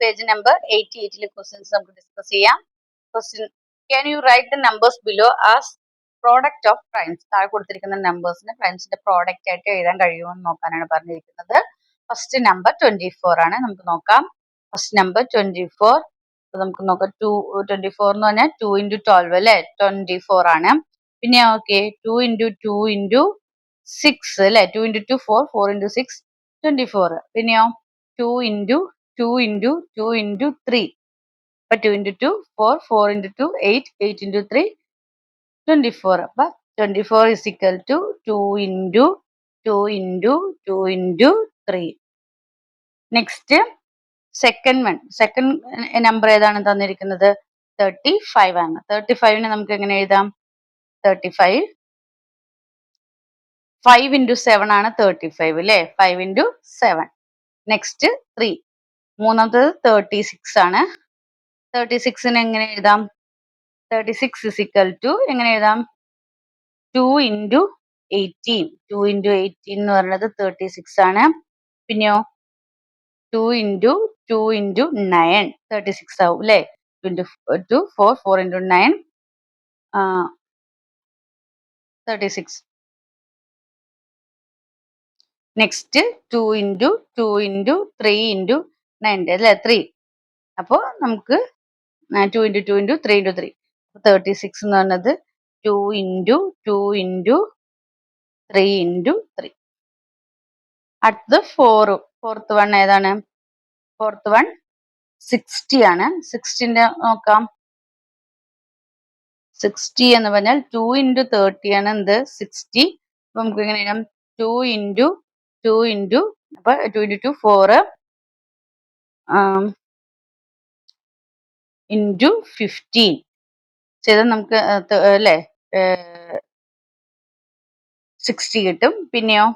Page number eighty എയ്റ്റിലെ questions നമുക്ക് discuss ചെയ്യാം. Question can you write the numbers below as product of primes താഴെ കൊടുത്തിരിക്കുന്ന നമ്പേഴ്സിന് പ്രൈംസിന്റെ product ആയിട്ട് എഴുതാൻ കഴിയുമോ എന്ന് നോക്കാനാണ് പറഞ്ഞിരിക്കുന്നത്. ഫസ്റ്റ് നമ്പർ ട്വന്റി ഫോർ ആണ്. നമുക്ക് നോക്കാം. ഫസ്റ്റ് നമ്പർ ട്വന്റി ഫോർ നമുക്ക് നോക്കാം. ടു ട്വന്റി ഫോർ എന്ന് പറഞ്ഞാൽ ടു ഇന്റു ട്വൽവ് അല്ലെ? ട്വന്റി ഫോർ ആണ്. പിന്നെ okay two into two into six അല്ലെ? Two into two four four into six twenty four പിന്നെയോ? Two into two into two into three അപ്പം two into two four four into two eight eight into three twenty four അപ്പം twenty four is two two into two into two into three next second one second number ഏതാണ് തന്നിരിക്കുന്നത്? Thirty five ആണ്. Thirty ഫൈവിന് നമുക്ക് എങ്ങനെ എഴുതാം? Thirty five five into seven ആണ് thirty five അല്ലേ five into seven next three മൂന്നാമത്തത് തേർട്ടി സിക്സ് ആണ്. തേർട്ടി സിക്സിന് എങ്ങനെ എഴുതാം? Thirty six is equal to എങ്ങനെ എഴുതാം? Two into eighteen two into eighteen എന്ന് പറയുന്നത് തേർട്ടി സിക്സ് ആണ്. പിന്നെയോ? Two into two into nine thirty six ആവും അല്ലേ? Into two four four into nine thirty six next two into two into three into നയന്റെ അല്ലേ? Three അപ്പോൾ നമുക്ക് two into two into three into three thirty six എന്ന് പറഞ്ഞത് two into two into three into three അടുത്തത് four fourth one ഏതാണ്? Fourth one sixty ആണ്. സിക്സ്റ്റിന്റെ നോക്കാം. സിക്സ്റ്റി എന്ന് പറഞ്ഞാൽ ടു ഇന്റു തേർട്ടി ആണ്. എന്ത്? സിക്സ്റ്റി അപ്പം നമുക്ക് എങ്ങനെ ചെയ്യാം ടു ഇന്റു ടു ഇന്റു അപ്പം two into two four into fifteen ചെയ്താൽ നമുക്ക് അല്ലേ? സിക്സ്റ്റി കിട്ടും. പിന്നെയോ?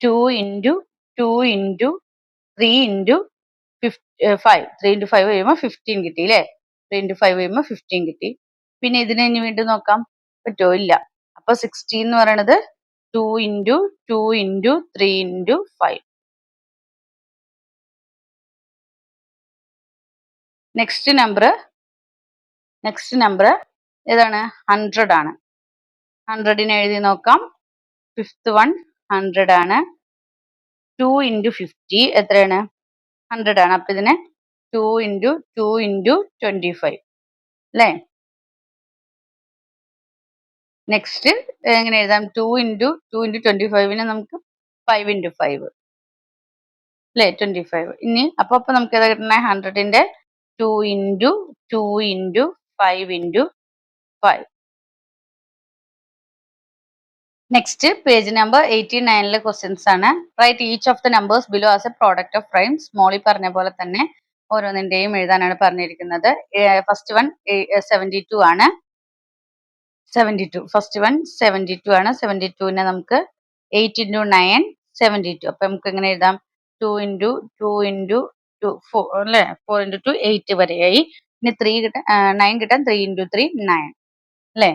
Two into two into three into five three into five കഴിയുമ്പോൾ ഫിഫ്റ്റീൻ കിട്ടി അല്ലേ ത്രീ ഇന്റു ഫൈവ് കഴിയുമ്പോൾ ഫിഫ്റ്റീൻ കിട്ടി. പിന്നെ ഇതിനെ ഇനി വീണ്ടും നോക്കാം. പറ്റുമോ ഇല്ല. അപ്പൊ സിക്സ്റ്റി എന്ന് പറയണത് two into two into three into five next number next number ഏതാണ്? ഹൺഡ്രഡ് ആണ്. ഹൺഡ്രഡിന് എഴുതി നോക്കാം. ഫിഫ്ത്ത് വൺ ഹൺഡ്രഡ് ആണ്. ടു ഇന്റു ഫിഫ്റ്റി എത്രയാണ്? ഹൺഡ്രഡ് ആണ്. അപ്പം ഇതിന് two into two into twenty five അല്ലേ? നെക്സ്റ്റ് എങ്ങനെ എഴുതാം? Two into two into twenty ഫൈവിന് നമുക്ക് ഫൈവ് ഇന്റു ഫൈവ് അല്ലേ? ട്വന്റി ഫൈവ് ഇനി അപ്പോൾ അപ്പം നമുക്ക് ഏതാ കിട്ടണേ? ഹൺഡ്രഡിന്റെ two into two into five into five next page number eighty നയനിലെ questions ആണ്. Write each of the numbers below as a product of primes മോളി പറഞ്ഞ പോലെ തന്നെ ഓരോന്നിന്റെയും എഴുതാനാണ് പറഞ്ഞിരിക്കുന്നത്. ഫസ്റ്റ് വൺ സെവന്റി ടു ആണ് seventy two first one seventy two ആണ്. Seventy ടുവിനെ നമുക്ക് eight into nine seventy two അപ്പം നമുക്ക് എങ്ങനെ എഴുതാം? Two into two into two four അല്ലേ? ഫോർ ഇന്റു ടു എയ്റ്റ് വരെയായി. ഇനി ത്രീ കിട്ടാൻ നയൻ കിട്ടാൻ ത്രീ ഇന്റു ത്രീ നയൻ അല്ലേ?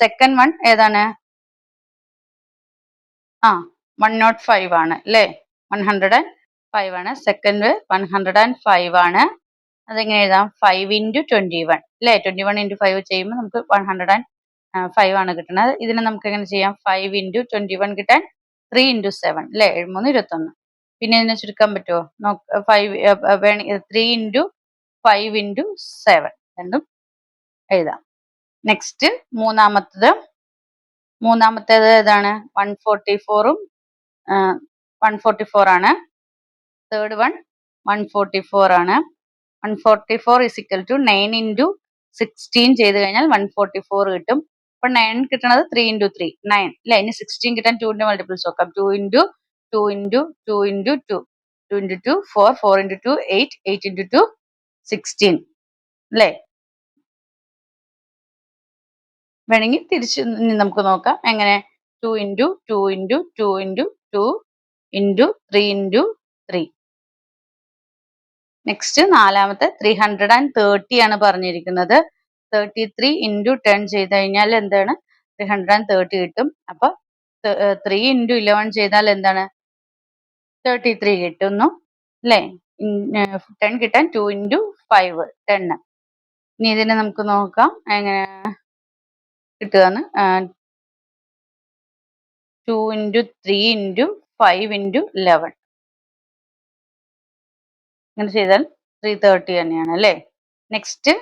സെക്കൻഡ് വൺ ഏതാണ്? ആ വൺ നോട്ട് ഫൈവ് ആണ് അല്ലേ? വൺ ഹൺഡ്രഡ് ആൻഡ് ഫൈവ് ആണ്. Second one hundred and five ആണ്. അതെങ്ങനെ എഴുതാം? ഫൈവ് ഇന്റു ട്വന്റി വൺ അല്ലേ? ട്വന്റി വൺ ഇന്റു ഫൈവ് ചെയ്യുമ്പോൾ നമുക്ക് വൺ ഹൺഡ്രഡ് ആൻഡ് ഫൈവ് ആണ് കിട്ടുന്നത്. ഇതിനെ നമുക്ക് എങ്ങനെ ചെയ്യാം? ഫൈവ് ഇന്റു ട്വന്റി വൺ കിട്ടാൻ ത്രീ ഇന്റു സെവൻ അല്ലേ? എഴുമൂന്ന് ഇരുപത്തൊന്ന് പിന്നെ ഇതിനെ ചുരുക്കാൻ പറ്റുമോ നോക്ക് five three into five into seven രണ്ടും എഴുതാം. നെക്സ്റ്റ് മൂന്നാമത്തത് മൂന്നാമത്തേത് ഏതാണ്? വൺ ഫോർട്ടി ഫോറും വൺ ഫോർട്ടി ഫോർ ആണ്. Third one one forty four ആണ്. One forty four is equal to nine into sixteen ചെയ്ത് കഴിഞ്ഞാൽ വൺ ഫോർട്ടി ഫോർ കിട്ടും. അപ്പൊ നയൻ കിട്ടണത് ത്രീ ഇന്റു ത്രീ നയൻ അല്ലെ ഇനി സിക്സ്റ്റീൻ കിട്ടാൻ ടുവിന്റെ മൾട്ടിപ്പിൾസ് നോക്കാം. Two into two into two into two two into two four four into two eight eight into two sixteen അല്ലേ? വേണമെങ്കിൽ തിരിച്ച് നമുക്ക് നോക്കാം. എങ്ങനെ? Two into two into two into two into three into three next നാലാമത്തെ three hundred and thirty ആണ് പറഞ്ഞിരിക്കുന്നത്. Thirty three into ten ചെയ്ത് കഴിഞ്ഞാൽ എന്താണ്? ത്രീ ഹൺഡ്രഡ് ആൻഡ് തേർട്ടി കിട്ടും. അപ്പൊ ത്രീ ഇന്റു ഇലവൻ ചെയ്താൽ എന്താണ്? തേർട്ടി ത്രീ കിട്ടുന്നു അല്ലേ ടെൻ കിട്ടാൻ ടു ഇന്റു ഫൈവ് ടെന്ന് ഇനി ഇതിനെ നമുക്ക് നോക്കാം. എങ്ങനെ കിട്ടുകയെന്ന്. Two into three into five into eleven ഇങ്ങനെ ചെയ്താൽ ത്രീ തേർട്ടി തന്നെയാണ് അല്ലേ? Next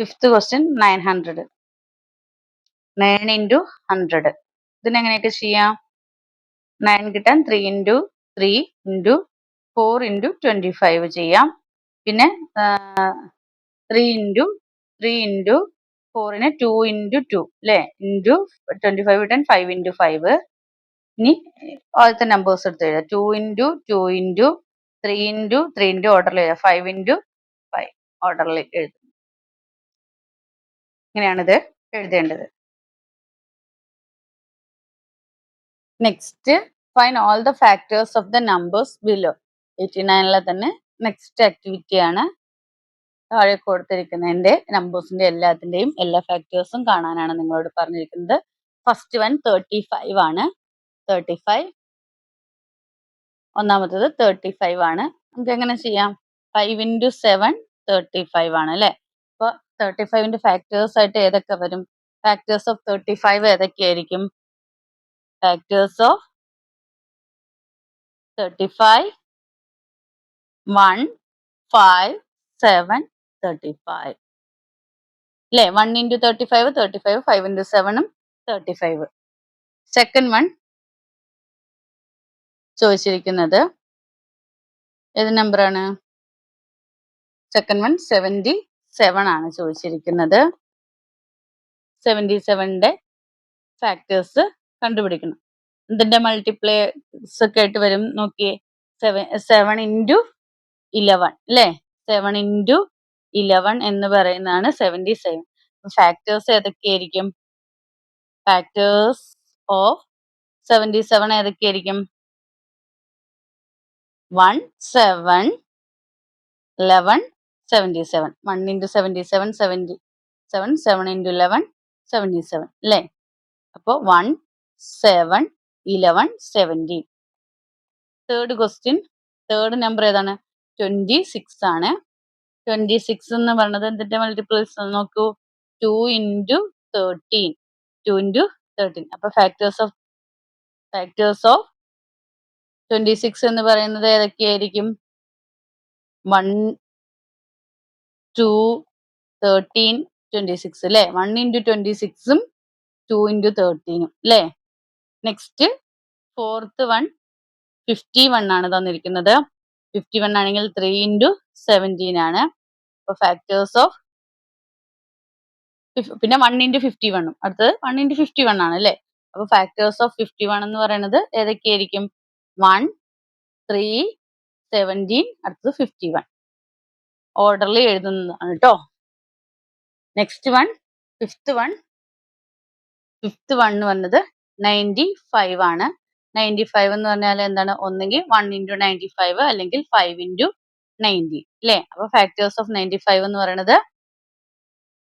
fifth question nine hundred nine into hundred ഇതിനെങ്ങനെയൊക്കെ ചെയ്യാം? നയൻ കിട്ടാൻ three into three into four into twenty five ചെയ്യാം. പിന്നെ ത്രീ ഇന്റു ത്രീ ഇന്റു ഫോറിന് ടു ഇന്റു ടു അല്ലേ into twenty five ten five into five ഇനി ആദ്യത്തെ numbers എടുത്ത് എഴുതാം. Two into two into three into three into ഓർഡറിൽ എഴുതാം. ഫൈവ് ഇന്റു ഫൈവ് ഓർഡറിൽ എഴുതും. ഇങ്ങനെയാണിത് എഴുതേണ്ടത്. Next find all the factors of the numbers below eighty നയനിലെ തന്നെ നെക്സ്റ്റ് ആക്ടിവിറ്റി ആണ്. താഴെ കൊടുത്തിരിക്കുന്നതിന്റെ നമ്പേഴ്സിന്റെ എല്ലാത്തിന്റെയും എല്ലാ ഫാക്ടേഴ്സും കാണാനാണ് നിങ്ങളോട് പറഞ്ഞിരിക്കുന്നത്. ഫസ്റ്റ് വൺ തേർട്ടി ഫൈവ് ആണ്. തേർട്ടി ഫൈവ് ഒന്നാമത്തത് തേർട്ടി ഫൈവ് ആണ്. നമുക്ക് എങ്ങനെ ചെയ്യാം? Five into seven thirty five ആണ് അല്ലേ? അപ്പോൾ തേർട്ടി ഫൈവിന്റെ ഫാക്ടേഴ്സ് ആയിട്ട് ഏതൊക്കെ വരും? Factors of thirty five ഏതൊക്കെയായിരിക്കും? Factors of thirty five one five seven thirty five അല്ലേ one into thirty five thirty five five into സെവനും thirty five second one ചോദിച്ചിരിക്കുന്നത് ഏത് നമ്പറാണ് സെക്കൻഡ് വൺ സെവന്റി സെവൻ ആണ് ചോദിച്ചിരിക്കുന്നത്. സെവന്റി സെവന്റെ ഫാക്ടേഴ്സ് കണ്ടുപിടിക്കണം. ഇതിന്റെ മൾട്ടിപ്ലേസ് ഒക്കെ ആയിട്ട് വരും. നോക്കിയേ. സെവൻ സെവൻ ഇന്റു ഇലവൻ അല്ലേ സെവൻ ഇന്റു ഇലവൻ എന്ന് പറയുന്നതാണ് സെവന്റി സെവൻ ഫാക്ടേഴ്സ് ഏതൊക്കെയായിരിക്കും? Factors of seventy seven ഏതൊക്കെയായിരിക്കും? One seven eleven seventy seven one into seventy seven seventy seven seven into eleven seventy seven അല്ലേ അപ്പോൾ one seven eleven seventeen third question third number ഏതാണ്? Twenty six ആണ്. Twenty six എന്ന് പറയുന്നത് എന്തിന്റെ multiples നോക്കൂ? Two into thirteen two into thirteen അപ്പൊ factors of factors of twenty six എന്ന് പറയുന്നത് ഏതൊക്കെയായിരിക്കും? One two thirteen twenty six അല്ലേ വൺ ഇന്റു ട്വന്റി സിക്സും ടു ഇന്റു തേർട്ടീനും അല്ലേ next fourth one fifty one ആണ് തന്നിരിക്കുന്നത്. ഫിഫ്റ്റി വൺ ആണെങ്കിൽ ത്രീ ഇന്റു സെവന്റീൻ ആണ്. അപ്പോൾ ഫാക്ടേഴ്സ് ഓഫ് പിന്നെ വൺ ഇന്റു ഫിഫ്റ്റി വണ്ണും അടുത്തത് വൺ ഇന്റു ഫിഫ്റ്റി വൺ ആണ് അല്ലേ? അപ്പോൾ ഫാക്ടേഴ്സ് ഓഫ് ഫിഫ്റ്റി വൺ എന്ന് പറയുന്നത് ഏതൊക്കെയായിരിക്കും വൺ ത്രീ സെവന്റീൻ അടുത്തത് ഫിഫ്റ്റി വൺ ഓർഡറിൽ എഴുതുന്നതാണ് കേട്ടോ next one fifth one fifth one വന്നത് നയന്റി ഫൈവ് ആണ്. നയന്റി ഫൈവ് എന്ന് പറഞ്ഞാൽ എന്താണ്? ഒന്നെങ്കിൽ വൺ ഇന്റു നയന്റി ഫൈവ് അല്ലെങ്കിൽ ഫൈവ് ഇന്റു നയന്റി അല്ലേ അപ്പൊ ഫാക്ടേഴ്സ് ഓഫ് നയന്റി ഫൈവ് എന്ന് പറയുന്നത്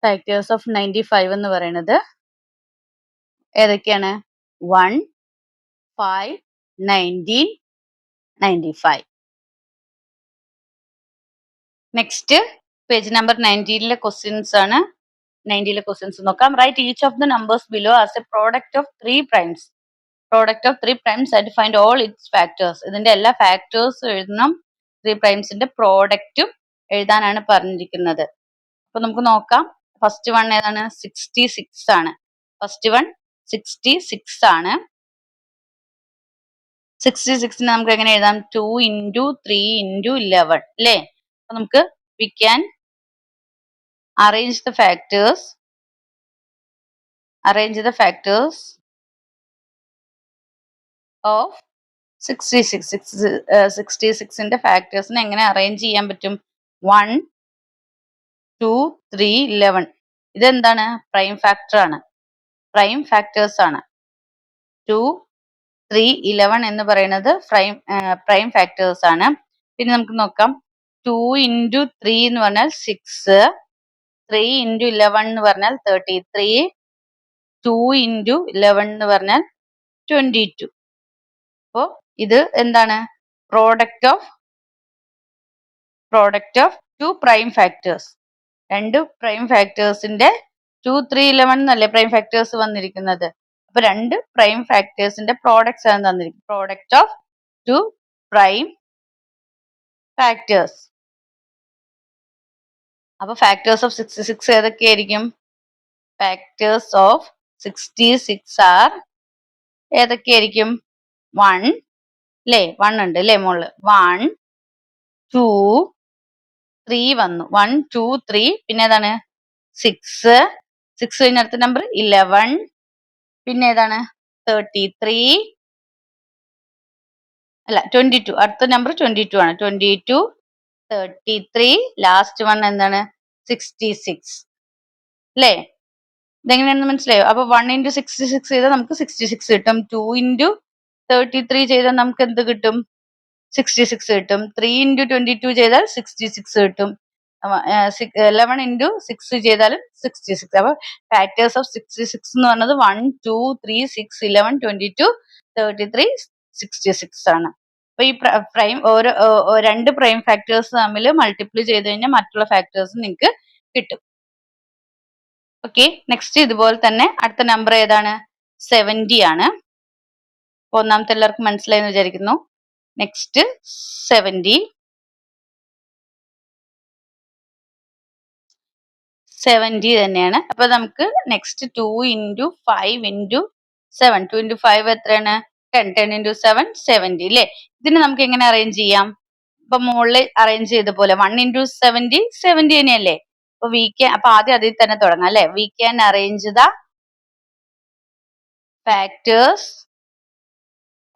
ഫാക്ടേഴ്സ് ഓഫ് നയന്റി ഫൈവ് എന്ന് പറയുന്നത് ഏതൊക്കെയാണ്? One five nineteen ninety five next page number നയന്റീനിലെ questions ആണ്. നയന്റിയിലെ ക്വസ്റ്റ്യൻസ് നോക്കാം. Write each of the numbers below as a product of three primes product of three primes and find all its factors ഇതിന്റെ എല്ലാ factors എഴുതണം. Three പ്രൈംസിന്റെ പ്രോഡക്റ്റും എഴുതാനാണ് പറഞ്ഞിരിക്കുന്നത്. അപ്പൊ നമുക്ക് നോക്കാം. ഫസ്റ്റ് വൺ ഏതാണ്? സിക്സ്റ്റി സിക്സ് ആണ്. ഫസ്റ്റ് വൺ സിക്സ്റ്റി സിക്സ് ആണ്. സിക്സ്റ്റി സിക്സിന് നമുക്ക് എങ്ങനെ എഴുതാം? Two into three into eleven അല്ലേ അപ്പൊ നമുക്ക് we can arrange the factors. Arrange the factors of 66 66 ന്റെ ഫാക്ടേഴ്സിനെ എങ്ങനെ അറേഞ്ച് ചെയ്യാൻ പറ്റും? വൺ ടു ത്രീ ഇലവൻ ഇതെന്താണ്? പ്രൈം ഫാക്ടർ ആണ്. പ്രൈം ഫാക്ടേഴ്സ് ആണ്. ടു ത്രീ ഇലവൻ എന്ന് പറയുന്നത് പ്രൈം പ്രൈം ഫാക്ടേഴ്സ് ആണ്. പിന്നെ നമുക്ക് നോക്കാം. ടു ഇന്റു ത്രീ എന്ന് പറഞ്ഞാൽ സിക്സ് ത്രീ ഇന്റു ഇലവൻ എന്ന് പറഞ്ഞാൽ thirty three two into eleven എന്ന് പറഞ്ഞാൽ ട്വന്റി ടു അപ്പോൾ ഇത് എന്താണ്? Product of product of two prime factors രണ്ട് പ്രൈം ഫാക്ടേഴ്സിന്റെ ടു ത്രീ ഇലവൻ എന്നല്ലേ പ്രൈം ഫാക്ടേഴ്സ് വന്നിരിക്കുന്നത്? അപ്പൊ രണ്ട് പ്രൈം ഫാക്ടേഴ്സിന്റെ പ്രോഡക്ട്സ് ആണ് തന്നിരിക്കുന്നത്. Product of two prime factors അപ്പൊ factors of sixty six ഏതൊക്കെയായിരിക്കും? Factors of sixty six are ഏതൊക്കെയായിരിക്കും? One അല്ലേ വൺ ഉണ്ട് അല്ലേ മോൾ? വൺ ടു ത്രീ വന്നു. വൺ ടു ത്രീ പിന്നെ ഏതാണ്? സിക്സ് സിക്സ് കഴിഞ്ഞ അടുത്ത നമ്പർ ഇലവൻ പിന്നെ ഏതാണ്? തേർട്ടി ത്രീ അല്ല ട്വന്റി ടു അടുത്ത നമ്പർ ട്വന്റി ടു ആണ്. Twenty two thirty three last one എന്താണ്? സിക്സ്റ്റി സിക്സ് അല്ലേ ഇതെങ്ങനെയാണെന്ന് മനസ്സിലായോ? അപ്പൊ വൺ ഇന്റു സിക്സ്റ്റി സിക്സ് ചെയ്താൽ നമുക്ക് സിക്സ്റ്റി സിക്സ് കിട്ടും. ടു ഇന്റു തേർട്ടി ത്രീ ചെയ്താൽ നമുക്ക് എന്ത് കിട്ടും? സിക്സ്റ്റി സിക്സ് കിട്ടും ത്രീ ഇന്റു ട്വന്റി ടു ചെയ്താൽ സിക്സ്റ്റി സിക്സ് കിട്ടും ലെവൻ ഇന്റു സിക്സ് ചെയ്താലും സിക്സ്റ്റി സിക്സ് അപ്പൊ ഫാക്ടേഴ്സ് ഓഫ് സിക്സ്റ്റി സിക്സ് എന്ന് പറഞ്ഞത് one two three six eleven twenty two thirty three sixty six ആണ്. അപ്പൊ ഈ പ്രൈം ഓരോ രണ്ട് പ്രൈം ഫാക്ടേഴ്സ് തമ്മിൽ മൾട്ടിപ്ലൈ ചെയ്ത് കഴിഞ്ഞാൽ മറ്റുള്ള ഫാക്ടേഴ്സ് നിങ്ങൾക്ക് കിട്ടും. ഓക്കെ നെക്സ്റ്റ് ഇതുപോലെ തന്നെ അടുത്ത നമ്പർ ഏതാണ്? സെവന്റി ആണ്. ഒന്നാമത്തെ എല്ലാവർക്കും മനസ്സിലായി എന്ന് വിചാരിക്കുന്നു. നെക്സ്റ്റ് സെവന്റി സെവന്റി തന്നെയാണ്. അപ്പൊ നമുക്ക് next two into five into seven two into five എത്രയാണ്? Ten ten into seven seventy അല്ലേ ഇതിന് നമുക്ക് എങ്ങനെ അറേഞ്ച് ചെയ്യാം? ഇപ്പൊ മുകളിൽ അറേഞ്ച് ചെയ്ത പോലെ വൺ ഇന്റു സെവന്റി സെവന്റി തന്നെയല്ലേ അപ്പൊ വി ക്യാൻ അപ്പൊ ആദ്യം അതിൽ തന്നെ തുടങ്ങാം അല്ലെ? We can arrange the factors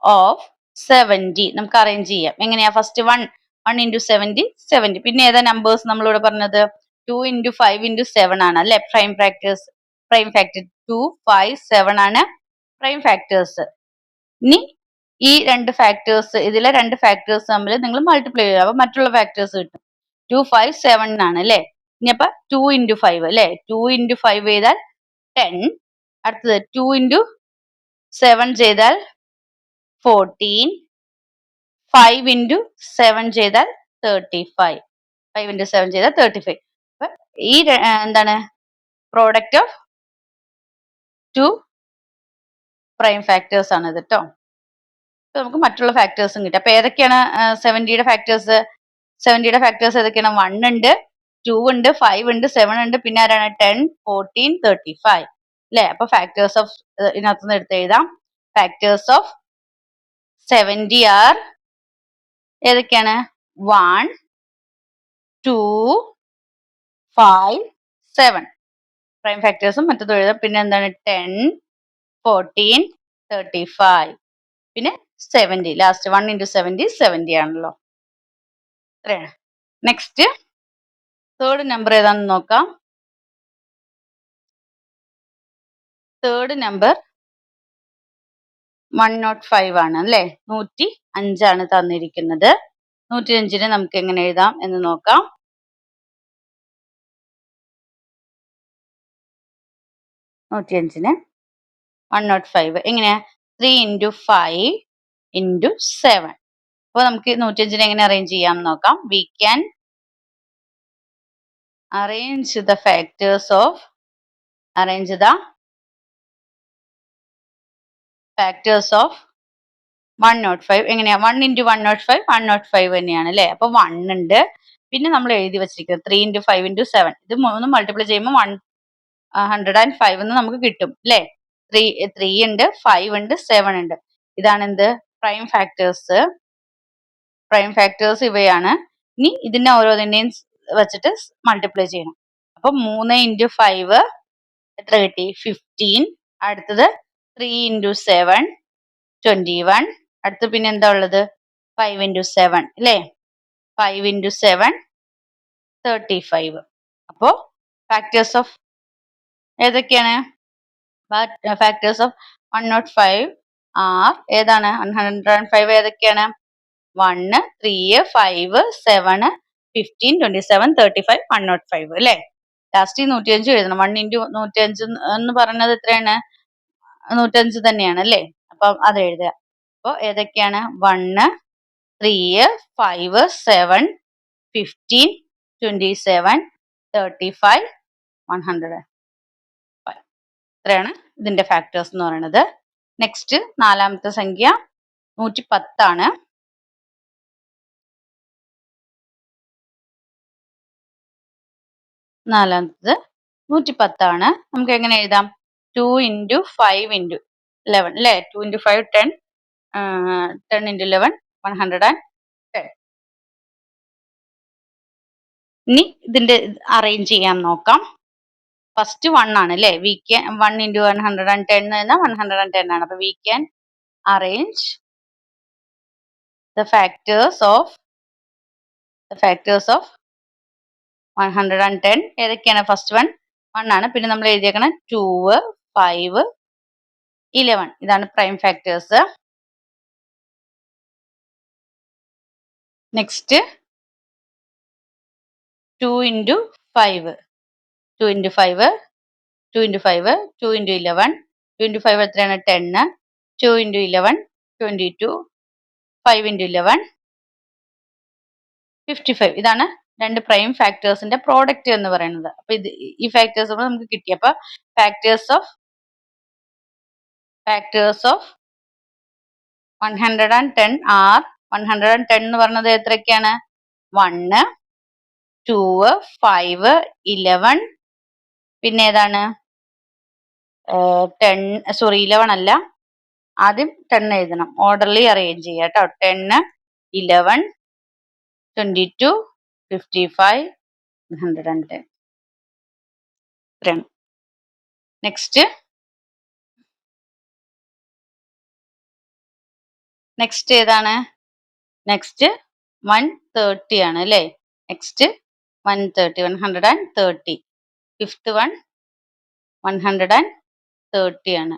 of seventy നമുക്ക് അറേഞ്ച് ചെയ്യാം. എങ്ങനെയാ? First one one into seventy seventy പിന്നെ ഏതാ നമ്പേഴ്സ് നമ്മളിവിടെ പറഞ്ഞത്? Two into five into seven ആണ് അല്ലെ? Prime factors prime factor two five seven ആണ് പ്രൈം ഫാക്ടേഴ്സ് ഇനി ഈ രണ്ട് ഫാക്ടേഴ്സ് ഇതിലെ രണ്ട് ഫാക്ടേഴ്സ് തമ്മിൽ നിങ്ങൾ മൾട്ടിപ്ലൈ ചെയ്യുക. അപ്പൊ മറ്റുള്ള ഫാക്ടേഴ്സ് കിട്ടും. ടു ഫൈവ് സെവൻ ആണ് അല്ലെ? ഇനി അപ്പൊ ടു ഇന്റു ഫൈവ് അല്ലെ? ടു ഇന്റു ഫൈവ് ചെയ്താൽ ടെൻ അടുത്തത് ടു ഇന്റു സെവൻ ചെയ്താൽ ഫോർട്ടീൻ ഫൈവ് ഇന്റു സെവൻ ചെയ്താൽ thirty five five into seven ചെയ്താൽ തേർട്ടി ഫൈവ് അപ്പൊ ഈ എന്താണ്? Product of two prime factors ആണ് ഇത് കേട്ടോ നമുക്ക് മറ്റുള്ള ഫാക്ടേഴ്സും കിട്ടും. അപ്പൊ ഏതൊക്കെയാണ് സെവന്റിയുടെ ഫാക്ടേഴ്സ് സെവന്റിയുടെ ഫാക്ടേഴ്സ് ഏതൊക്കെയാണ്? വൺ ഉണ്ട് ടു ഉണ്ട് ഫൈവ് ഉണ്ട് സെവൻ ഉണ്ട്. പിന്നെ ആരാണ്? ടെൻ ഫോർട്ടീൻ തേർട്ടി ഫൈവ് അല്ലെ അപ്പൊ ഫാക്ടേഴ്സ് ഓഫ് ഇതിനകത്തുനിന്ന് എടുത്ത് എഴുതാം. ഫാക്ടേഴ്സ് ഓഫ് സെവന്റി ആർ ഏതൊക്കെയാണ്? One two five seven prime ഫാക്ടേഴ്സും മറ്റതും എഴുതാം. പിന്നെ എന്താണ്? ടെൻ ഫോർട്ടീൻ തേർട്ടി ഫൈവ് പിന്നെ seventy last one into seventy seventy ആണല്ലോ. അത്രയാണ് നെക്സ്റ്റ് തേർഡ് നമ്പർ ഏതാണെന്ന് നോക്കാം. Third number one nought five ആണ് അല്ലേ? നൂറ്റി അഞ്ചാണ് തന്നിരിക്കുന്നത്. നൂറ്റി അഞ്ചിന് നമുക്ക് എങ്ങനെ എഴുതാം എന്ന് നോക്കാം. നൂറ്റി അഞ്ചിന്. വൺ നോട്ട് ഫൈവ് എങ്ങനെയാ? Three into five into seven അപ്പോൾ നമുക്ക് നൂറ്റഞ്ചിനെ എങ്ങനെ അറേഞ്ച് ചെയ്യാം നോക്കാം. We can arrange the factors of arrange the factors of one nought five എങ്ങനെയാ? One into one nought five one nought five തന്നെയാണ് അല്ലേ? അപ്പൊ വൺ ഉണ്ട്. പിന്നെ നമ്മൾ എഴുതി വെച്ചിരിക്കുന്നത് three into five into seven ഇത് മൂന്ന് മൾട്ടിപ്ലൈ ചെയ്യുമ്പോൾ വൺ ഹൺഡ്രഡ് ആൻഡ് ഫൈവ് എന്ന് നമുക്ക് കിട്ടും അല്ലേ? ത്രീ ത്രീ ഉണ്ട് ഫൈവ് ഉണ്ട് സെവൻ ഉണ്ട്. ഇതാണ് എന്ത്? പ്രൈം ഫാക്ടേഴ്സ് പ്രൈം ഫാക്ടേഴ്സ് ഇവയാണ്. ഇനി ഇതിനെ ഓരോന്നിന്റെയും വെച്ചിട്ട് മൾട്ടിപ്ലൈ ചെയ്യണം. അപ്പൊ മൂന്ന് ഇന്റു ഫൈവ് എത്ര കിട്ടി? ഫിഫ്റ്റീൻ അടുത്തത് three into seven twenty one അടുത്ത് പിന്നെ എന്താ ഉള്ളത്? ഫൈവ് ഇന്റു സെവൻ അല്ലേ five into seven thirty five അപ്പോ ഫാക്ടേഴ്സ് ഓഫ് ഏതൊക്കെയാണ്? Factors of one nought five are ഏതാണ്? വൺ ഹൺഡ്രഡ് ആൻഡ് ഫൈവ് ഏതൊക്കെയാണ്? One three five seven fifteen twenty seven thirty five one nought five അല്ലേ? Last നൂറ്റിയഞ്ച് എഴുതണം. One into നൂറ്റിയഞ്ച് എന്ന് പറയുന്നത് എത്രയാണ്? നൂറ്റഞ്ച് തന്നെയാണ് അല്ലേ? അപ്പം അത് എഴുതുക. അപ്പോൾ ഏതൊക്കെയാണ്? One three five seven fifteen twenty seven thirty five one hundred ഇത്രയാണ് ഇതിന്റെ ഫാക്ടേഴ്സ് എന്ന് പറയുന്നത്. നെക്സ്റ്റ് നാലാമത്തെ സംഖ്യ നൂറ്റി പത്താണ് നാലാമത്തത് നൂറ്റി പത്താണ് നമുക്ക് എങ്ങനെ എഴുതാം? Two into five into eleven അല്ലേ two into five ten ten into eleven one hundred and ten ഇനി ഇതിന്റെ അറേഞ്ച് ചെയ്യാൻ നോക്കാം. ഫസ്റ്റ് വൺ ആണ് അല്ലെ? We can one into one hundred and ten എന്ന് പറഞ്ഞാൽ വൺ ഹൺഡ്രഡ് ആൻഡ് ടെൻ ആണ്. അപ്പൊ we can arrange the factors of the factors of one hundred and ten ഏതൊക്കെയാണ്? ഫസ്റ്റ് വൺ വൺ ആണ്. പിന്നെ നമ്മൾ എഴുതിയേക്കണം ടൂ ഫൈവ് ഇലവൻ ഇതാണ് prime factors next two into five two into five two into five two into eleven two into five എത്രയാണ്? Ten two into eleven twenty two five into eleven fifty five ഇതാണ് രണ്ട് prime ഫാക്ടേഴ്സിന്റെ product എന്ന് പറയുന്നത്. അപ്പൊ ഇത് ഈ factors നമുക്ക് കിട്ടി. അപ്പൊ factors of factors of one hundred and ten are one hundred and ten എന്ന് പറഞ്ഞത് എത്രയൊക്കെയാണ്? വണ്ണ് ടു ഫൈവ് ഇലവൻ പിന്നെ ഏതാണ്? ടെൻ സോറി ഇലവൺ അല്ല. ആദ്യം ടെൻ എഴുതണം. ഓർഡർലി അറേഞ്ച് ചെയ്യുക കേട്ടോ. Ten eleven twenty two fifty five hundred and ten next next ഏതാണ്? നെക്സ്റ്റ് വൺ തേർട്ടി ആണ് അല്ലേ? Next one thirty one hundred and thirty fifth one one hundred and thirty ആണ്.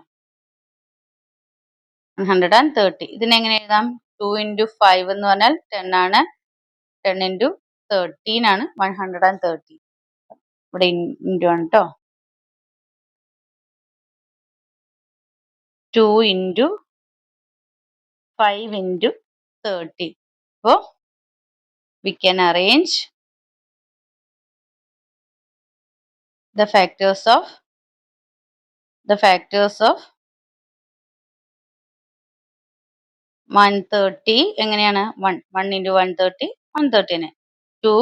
One hundred and thirty. ഇതിനെങ്ങനെ എഴുതാം? Two into five എന്ന് പറഞ്ഞാൽ ten ആണ്. Ten into thirteen ആണ്. One hundred and thirty. ഇവിടെ into ആണ് കേട്ടോ two into five into thirty. അപ്പോൾ we can arrange the factors of the factors of 130 എങ്ങനെയാണ്? 1 1 into 130 130 നെ. 2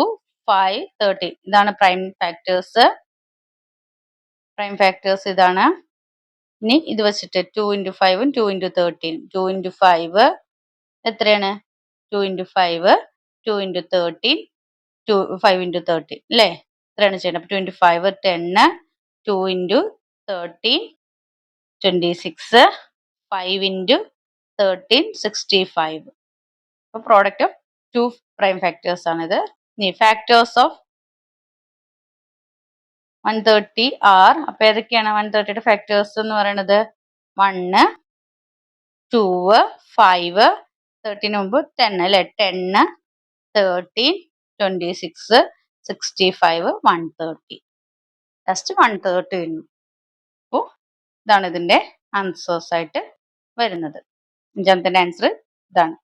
5 30 ഇതാണ് പ്രൈം ഫാക്ടേഴ്സ് പ്രൈം ഫാക്ടേഴ്സ് ഇതാണ്. ഇനി ഇത് വെച്ചിട്ട് ടു ഇന്റു ഫൈവും two into thirteen two into five എത്രയാണ്? Two into five two into thirteen two five into thirteen അല്ലേ എത്രയാണ് ചെയ്യേണ്ടത്? അപ്പോൾ twenty five ten two into thirteen twenty six five into thirteen sixty five അപ്പോൾ product of two prime factors ആണിത്. ഇനി factors of one thirty are അപ്പോൾ ഏതൊക്കെയാണ് one തേർട്ടിയുടെ ഫാക്ടേഴ്സ് എന്ന് പറയുന്നത് വണ്ണ് ടൂ ഫൈവ് തേർട്ടീന് മുമ്പ് ടെൻ അല്ലേ? Ten thirteen twenty six sixty five one thirty just one thirty വരുന്നു അപ്പോൾ ഇതാണ് ഇതിന്റെ ആൻസേഴ്സ് ആയിട്ട് വരുന്നത്. അഞ്ചാമത്തെ ആൻസർ ഇതാണ്.